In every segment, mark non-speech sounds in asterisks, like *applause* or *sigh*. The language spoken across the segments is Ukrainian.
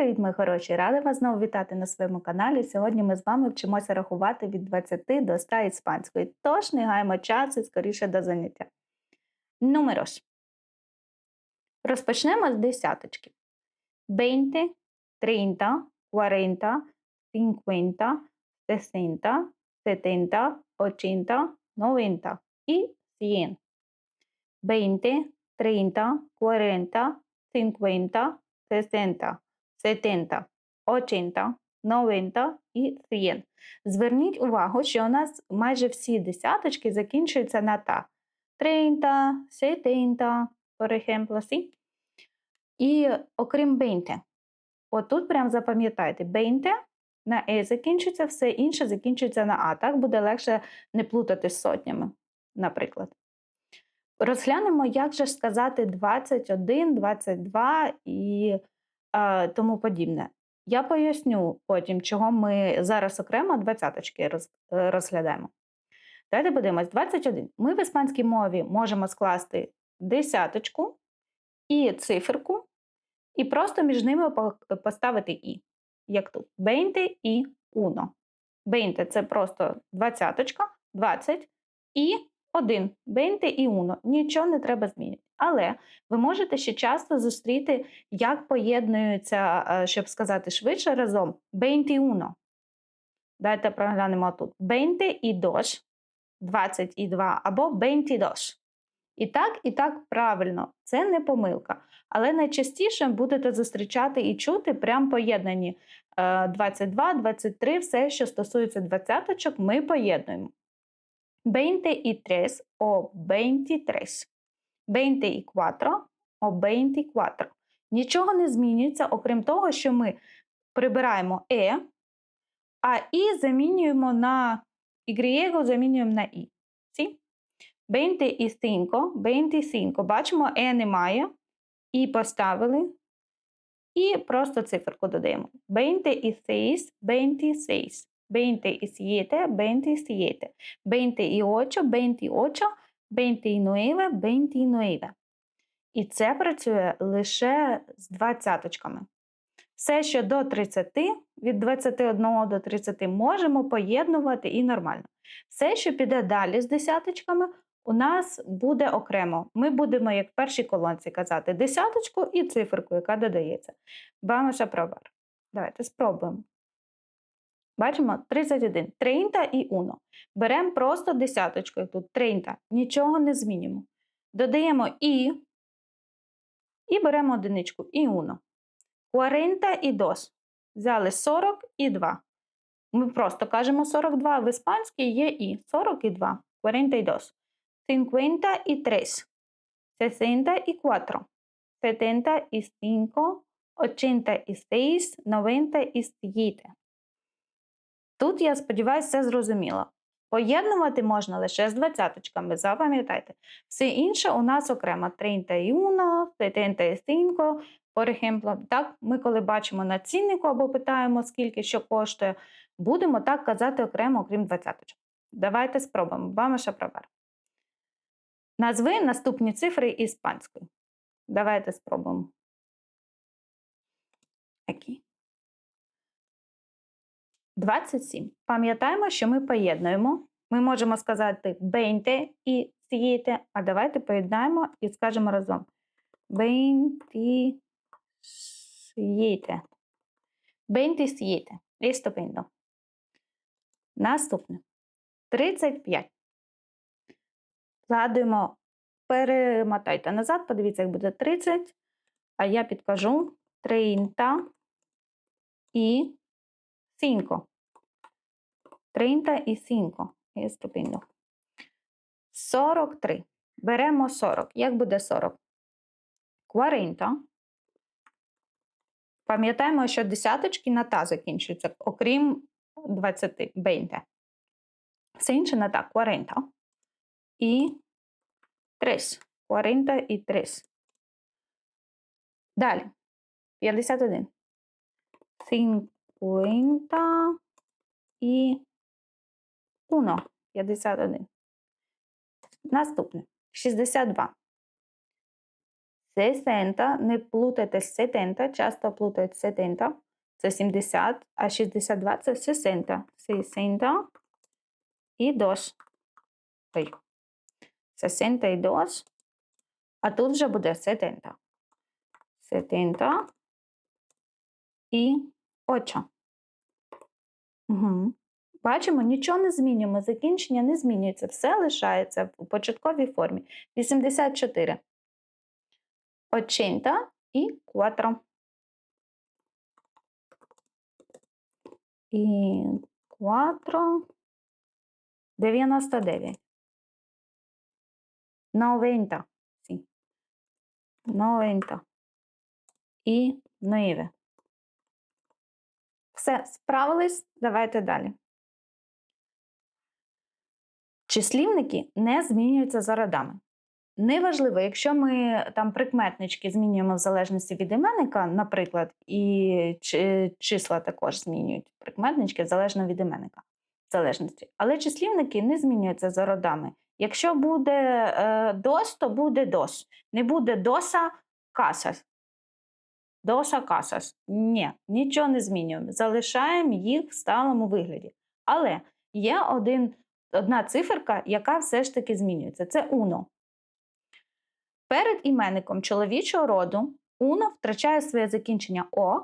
привіт, мої хороші! Рада вас знову вітати на своєму каналі. Сьогодні ми з вами вчимося рахувати від 20 до 100 іспанської. Тож не гаємо час і скоріше до заняття. Números. Розпочнемо з десяточки. 20, 30, 40, 50, 60, 70, 80, 90 і 100. 20, 30, 40, 50, 60, 70, 80, 90 і 100. Зверніть увагу, що у нас майже всі десяточки закінчуються на та. 30, 70, por ejemplo, sí. І окрім 20. Отут прям запам'ятайте, 20 на е закінчується, все інше закінчується на А. Так буде легше не плутати з сотнями, наприклад. Розглянемо, як же сказати 21, 22 і тому подібне. Я поясню потім, чого ми зараз окремо двадцяточки е, розглядаємо. Давайте подивимось, 21. Ми в іспанській мові можемо скласти десяточку і циферку, і просто між ними поставити і. Як тут 20 і uno. 20 – це просто двадцяточка, 20 і 1. 20 і uno. Нічого не треба змінити. Але ви можете ще часто зустріти, як поєднуються, е, щоб сказати швидше разом, 21. Давайте проглянемо тут. 20 і дош, 22 або 22. І так, і так правильно, це не помилка. Але найчастіше будете зустрічати і чути прям поєднані 22, е, 23, все, що стосується двадцяточок, ми поєднуємо. 23 о 23. 24 о 24. Нічого не змінюється, окрім того, що ми прибираємо е, а і замінюємо на y, замінюємо на і. Сі? 25, 25. Бачимо, е немає. І поставили. І просто циферку додаємо. 26, 26. 27, 27. 28, 28, 29, 29. І це працює лише з двадцяточками. Все, що до 30, від 21 до 30 можемо поєднувати і нормально. Все, що піде далі з десяточками, у нас буде окремо. Ми будемо, як в першій колонці, казати десяточку і циферку, яка додається. Бамеша провар. Давайте спробуємо. Бачимо 31, 30 і 1. Беремо просто десяточкою тут 30, нічого не змінюємо. Додаємо і, і беремо одиничку і 1. 40 і 2. Взяли 40 і 2. Ми просто кажемо 42, в іспанській є і 42, 42. 53, 64, 75, 86, 97. Тут, я сподіваюся, все зрозуміло. Поєднувати можна лише з двадцяточками, запам'ятайте. Все інше у нас окремо 31, 75, por ejemplo. Так, Ми, коли бачимо на ціннику або питаємо, скільки що коштує, будемо так казати окремо, окрім двадцяточок. Давайте спробуємо. Бамеша провер. Назви наступні цифри іспанською. Давайте спробуємо. Які? 27. Пам'ятаємо, що ми поєднуємо. Ми можемо сказати 20 і сієте, а давайте поєднаємо і скажемо разом. 20 сієте. 20 сієте. Estupendo. Наступне. 35. Згадуємо, перемотайте назад, подивіться, як буде 30. А я підкажу 30 і 5. 35. Estupendo. 43. Беремо 40. Як буде 40? 40. Пам'ятаємо, що десяточки на та закінчуються, окрім 20, 20. Все інше на та 40. І 3. 43. Далі. 51. 50 і 1, 51. Наступне 62. 60, не плутайте з 70, часто плутають 70, це 70, а 62 це 60. 60 і dos. Ой. 62, а тут вже буде 70. 70 і 8. Угу. Бачимо, нічого не змінюємо, закінчення не змінюється, все лишається в початковій формі. 84. 80 і 4. І 4. 99. 90. Sì. 90. І 9. Все, справились, давайте далі. Числівники не змінюються за родами. Неважливо, якщо ми там прикметнички змінюємо в залежності від іменника, наприклад, і числа також змінюють прикметнички залежно від іменника. В залежності. Але числівники не змінюються за родами. Якщо буде е, дос, то буде дос. Не буде доса касас. Доса касас. Ні, нічого не змінюємо. Залишаємо їх в сталому вигляді. Але є один, одна циферка, яка все ж таки змінюється. Це уно. Перед іменником чоловічого роду уно втрачає своє закінчення о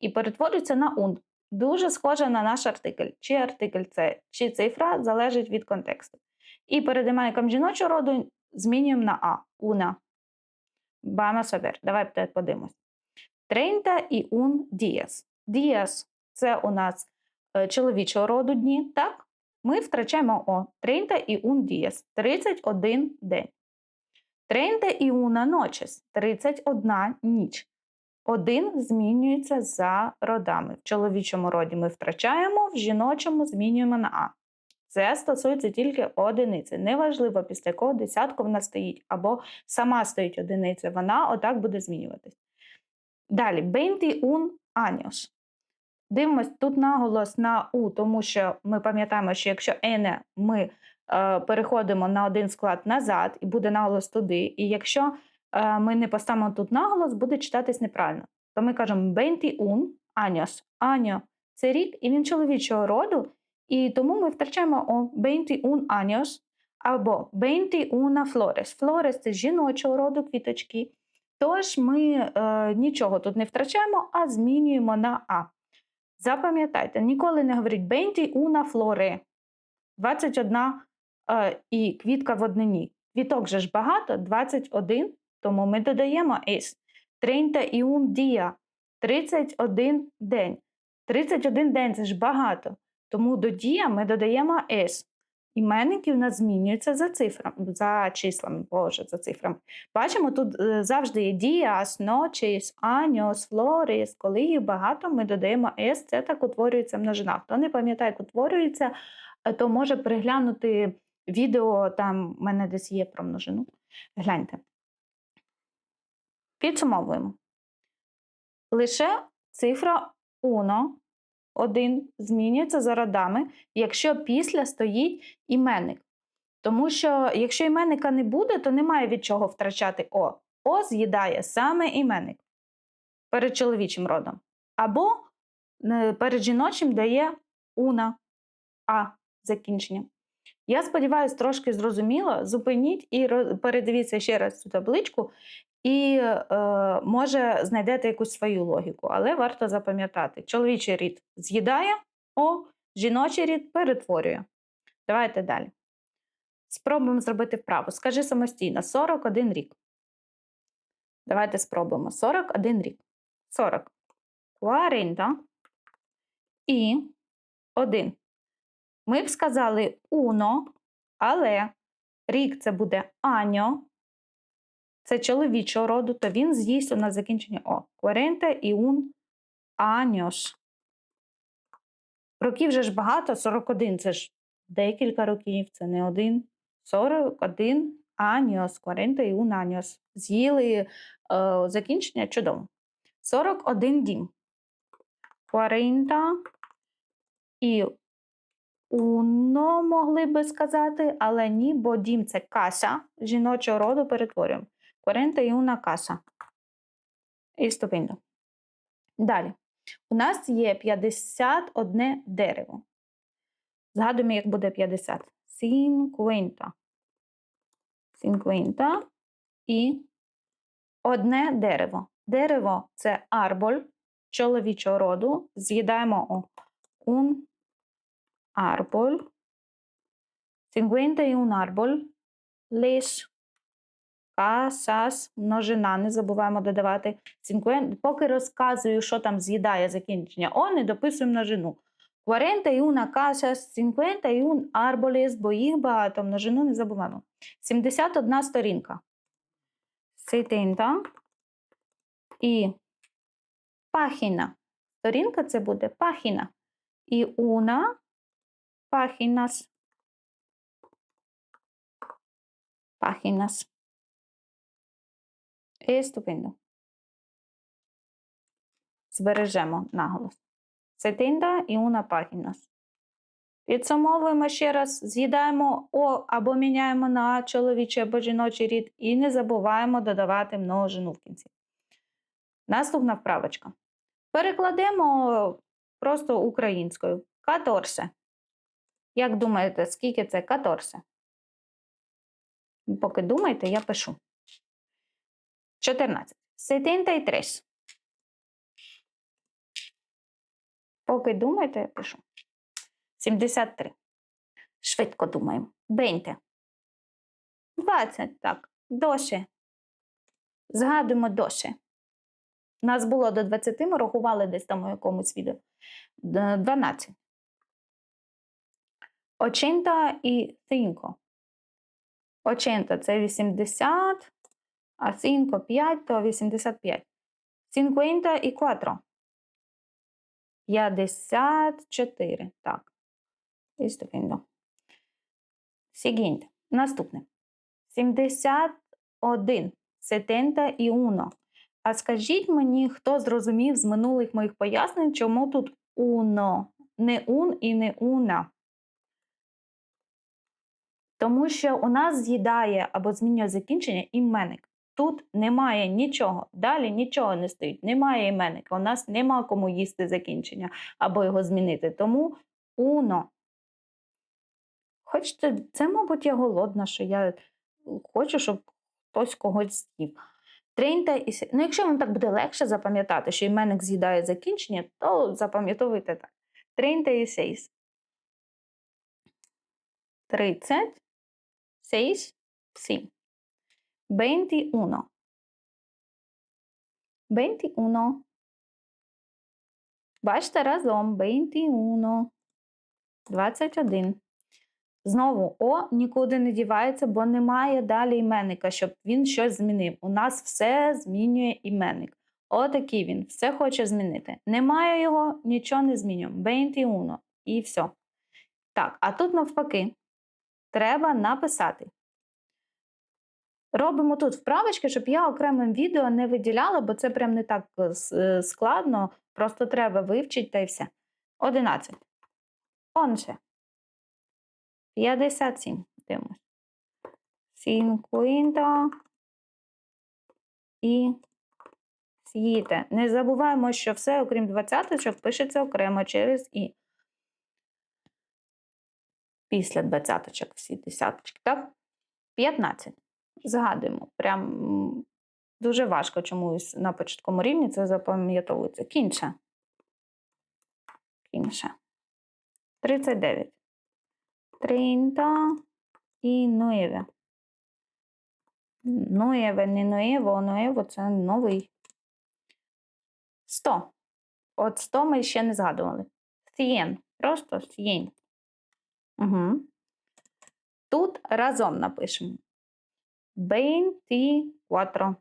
і перетворюється на ун. Дуже схоже на наш артикль. Чи артикль це, чи цифра залежить від контексту. І перед іменником жіночого роду змінюємо на а. Уна. A ver. Давайте подивимось. 30 і un días. Días – це у нас е, чоловічого роду дні, так? Ми втрачаємо о. 30 і un días. 31 день. 30 і una noches. 31 ніч. Один змінюється за родами. В чоловічому роді ми втрачаємо, в жіночому змінюємо на А. Це стосується тільки одиниці. Неважливо, після якого десятку вона стоїть, або сама стоїть одиниця, вона отак буде змінюватись. Далі, 21 años. Дивимось тут наголос на У, тому що ми пам'ятаємо, що якщо ене ми е, переходимо на один склад назад, і буде наголос туди. І якщо е, ми не поставимо тут наголос, буде читатись неправильно. То ми кажемо 21 años. Аньо це рік, і він чоловічого роду, і тому ми втрачаємо о 21 años або 21 flores. Flores – це жіночого роду квіточки. Тож ми е, нічого тут не втрачаємо, а змінюємо на А. Запам'ятайте, ніколи не говоріть 21 флори. 21 е, і квітка в однині. Квіток же ж багато, 21, тому ми додаємо ес. 31 дія, 31 день. 31 день це ж багато. Тому до дія ми додаємо ес. Іменники в нас змінюються за цифрами, за числами, боже, за цифрами. Бачимо, тут е, завжди є діас, ночіс, аніос, флоріс. Коли їх багато, ми додаємо ес, це так утворюється множина. Хто не пам'ятає, як утворюється, е, то може переглянути відео, там в мене десь є про множину. Гляньте. Підсумовуємо. Лише цифра uno, один, змінюється за родами, якщо після стоїть іменник. Тому що якщо іменника не буде, то немає від чого втрачати О. О з'їдає саме іменник перед чоловічим родом. Або е, перед жіночим дає уна А закінчення. Я сподіваюся, трошки зрозуміло. Зупиніть і передивіться ще раз цю табличку, і е, може знайдете якусь свою логіку, але варто запам'ятати: чоловічий рід з'їдає, о, жіночий рід перетворює. Давайте далі. Спробуємо зробити вправу. Скажи самостійно: 41 рік. Давайте спробуємо. 41 рік. 40. 40 і 1. Ми б сказали уно, але рік це буде аньо, це чоловічого роду, то він з'їсть у нас закінчення О. 40 і un años. Років вже ж багато, 41 це ж декілька років, це не один. 41 años, 40 і un años. З'їли е, закінчення чудово. 41 дім. 40 і уно могли би сказати, але ні, бо дім це кася жіночого роду перетворюємо. 41 casa. І ступendo. Далі. У нас є 51 дерево. Згадуємо, як буде 50. 50. 50 і одне дерево. Дерево це арболь чоловічого роду. З'їдаємо о. un árbol. 51 árbol. Лиш. Casas. Множина. Не забуваємо додавати. 50. Поки розказую, що там з'їдає закінчення. О, не дописуємо множину. 41 casas, 51 árboles, бо їх багато. Множину не забуваємо. 71 сторінка. 70 і пахіна. Сторінка це буде пахіна. І una páginas. Páginas. Estupendo. Збережемо наголос. Setenta і una páginas. Підсумовуємо ще раз, з'їдаємо О або міняємо на чоловічий або жіночий рід і не забуваємо додавати множину в кінці. Наступна вправочка. Перекладемо просто українською. Каторсе. Як думаєте, скільки це каторсе? Поки думаєте, я пишу. 14. 73. Поки думаєте, я пишу. 73. Швидко думаємо. 20. 20, так. Доше. Згадуємо доше. Нас було до 20, ми рахували десь там у якомусь відео. 12. Очинта і цинко. Очинта це 80, цинко 5, то 85. Cinquenta і 4. 54. Так. Ступendo. Siguiente. Наступне. 71. Setenta і 1. А скажіть мені, хто зрозумів з минулих моїх пояснень, чому тут уно, не ун і не уна. Тому що у нас з'їдає або змінює закінчення іменник. Тут немає нічого, далі нічого не стоїть, немає іменника. У нас нема кому їсти закінчення або його змінити. Тому уно. Хочете, це, мабуть, я голодна, що я хочу, щоб хтось когось з'їв. 30 і Ну, якщо вам так буде легше запам'ятати, що іменник з'їдає закінчення, то запам'ятовуйте так. 36. 30. 6. 7. 21. 21. Бачите разом 21. 21. Знову О нікуди не дівається, бо немає далі іменника, щоб він щось змінив. У нас все змінює іменник. Отакий він, все хоче змінити. Немає його, нічого не змінюємо. 21. І все. Так, а тут навпаки, треба написати. Робимо тут вправочки, щоб я окремим відео не виділяла, бо це прям не так е, складно. Просто треба вивчити та й все. 11. Онше. 57. Дивимось. 50 і сіїте. Не забуваємо, що все, окрім 20 пишеться окремо через і. Після 20 всі десяточки, так? 15. Згадуємо. Прям дуже важко чомусь на початковому рівні це запам'ятовується. Кінче. Кінче. 39. 39. Nueve, не nuevo, nuevo – це новий. 100. От 100 ми ще не згадували. Cien. Просто cien. Угу. Тут разом напишемо. 24.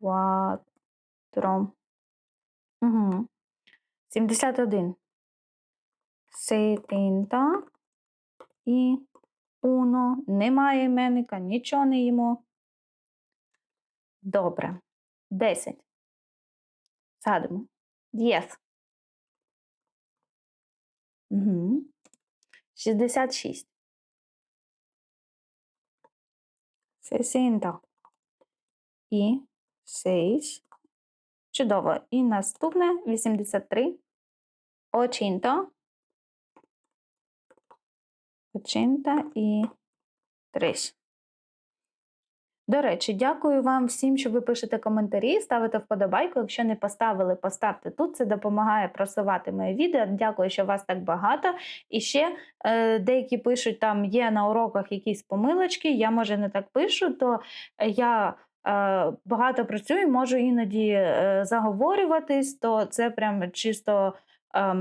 24. Угу. 71. 70 і уно. Немає іменника, нічого не їмо. Добре. 10. Садимо. Дієс. Угу. 66. Сесінта. І 6. Чудово. І наступне 83. Очінто. Очінта і 3. До речі, дякую вам всім, що ви пишете коментарі, ставите вподобайку. Якщо не поставили, поставте тут. Це допомагає просувати моє відео. Дякую, що вас так багато. І ще е, деякі пишуть, там є на уроках якісь помилочки. Я, може, не так пишу, то я е, багато працюю, можу іноді е, заговорюватись, то це прям чисто е,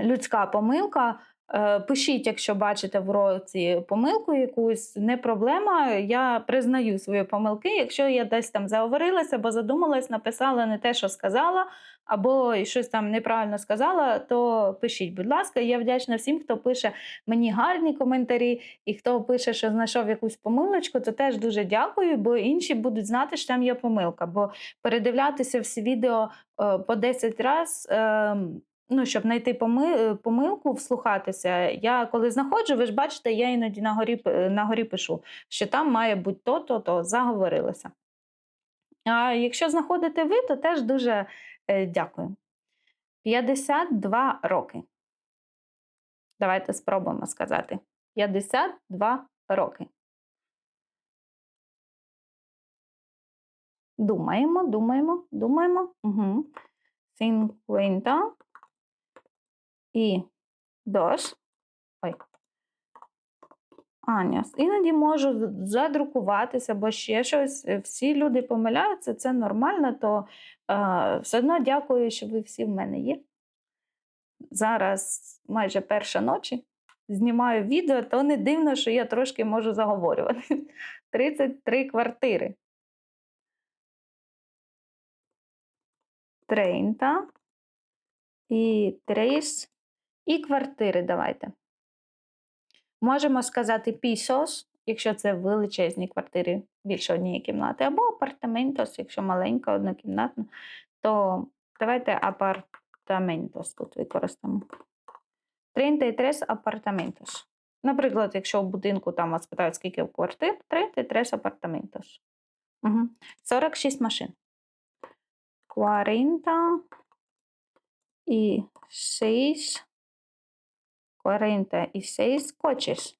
людська помилка. Е, Пишіть, якщо бачите в уроці помилку якусь, не проблема. Я признаю свої помилки. Якщо я десь там заговорилася або задумалась, написала не те, що сказала, або щось там неправильно сказала, то пишіть, будь ласка. Я вдячна всім, хто пише мені гарні коментарі, і хто пише, що знайшов якусь помилочку, то теж дуже дякую, бо інші будуть знати, що там є помилка. Бо передивлятися всі відео е, по 10 разів. Ну, щоб знайти поми- помилку, вслухатися. Я коли знаходжу, ви ж бачите, я іноді на горі, на горі пишу, що там має бути то, то, то, заговорилася. А якщо знаходите ви, то теж дуже е, дякую. 52 роки. Давайте спробуємо сказати. 52 роки. Думаємо, думаємо, думаємо. Угу. 50 і дощ. Ой. Аня, іноді можу задрукуватися або ще щось. Е, Всі люди помиляються, це нормально, то е, все одно дякую, що ви всі в мене є. Зараз майже перша ночі. Знімаю відео, то не дивно, що я трошки можу заговорювати. *laughs* 33 квартири. 30 і 30 і квартири давайте. Можемо сказати пісос, якщо це величезні квартири більше однієї кімнати, або апартаментос, якщо маленька однокімнатна, то давайте апартаментос тут використаємо. 33 апартаментос. Наприклад, якщо в будинку там вас питають, скільки квартир, 33 апартаментос. Угу. 46 машин. 40 і 6 46 coches.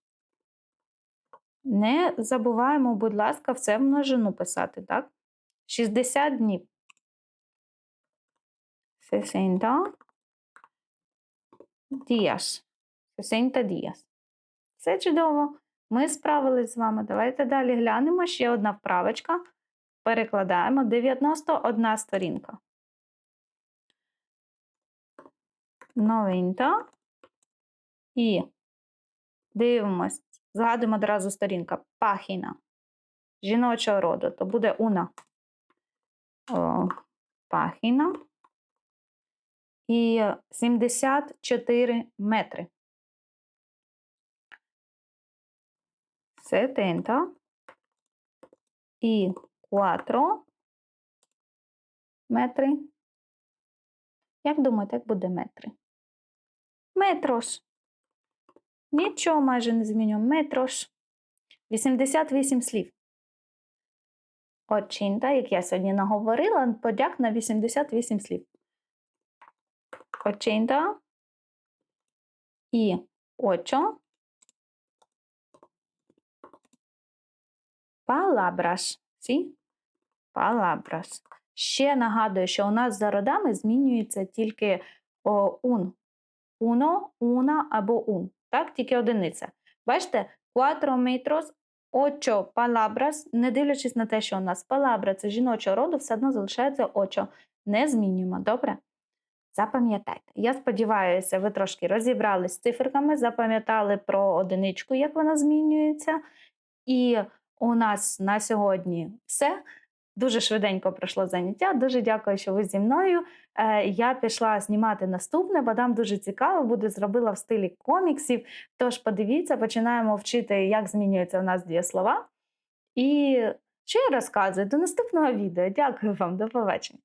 Не забуваємо, будь ласка, все в множину писати, так? 60 днів. 60 días. 60 días. Все чудово. Ми справились з вами. Давайте далі глянемо. Ще одна вправочка. Перекладаємо 91 сторінка. 90 і дивимось, згадуємо одразу сторінка. Пахіна жіночого роду, то буде уна. О, пахіна. І 74 метри. Сетента. І 4 метри. Як думаєте, як буде метри? Метрош. Нічого майже не змінюємо. Метрош. 88 слів. Очинта, як я сьогодні наговорила, подяк на 88 слів. Очинта і очо. Палабраш. Сі? Палабраш. Ще нагадую, що у нас за родами змінюється тільки о, ун. Uno, una або un. Так, тільки одиниця. Бачите, quattro metros, ocho palabras, не дивлячись на те, що у нас палабра це жіночого роду, все одно залишається очо. Не змінюємо, добре? Запам'ятайте. Я сподіваюся, ви трошки розібрались з циферками, запам'ятали про одиничку, як вона змінюється. І у нас на сьогодні все. Дуже швиденько пройшло заняття. Дуже дякую, що ви зі мною. Е, я пішла знімати наступне, бо там дуже цікаво буде зробила в стилі коміксів. Тож подивіться, починаємо вчити, як змінюються у нас дієслова. І що я розказую? До наступного відео. Дякую вам, до побачення.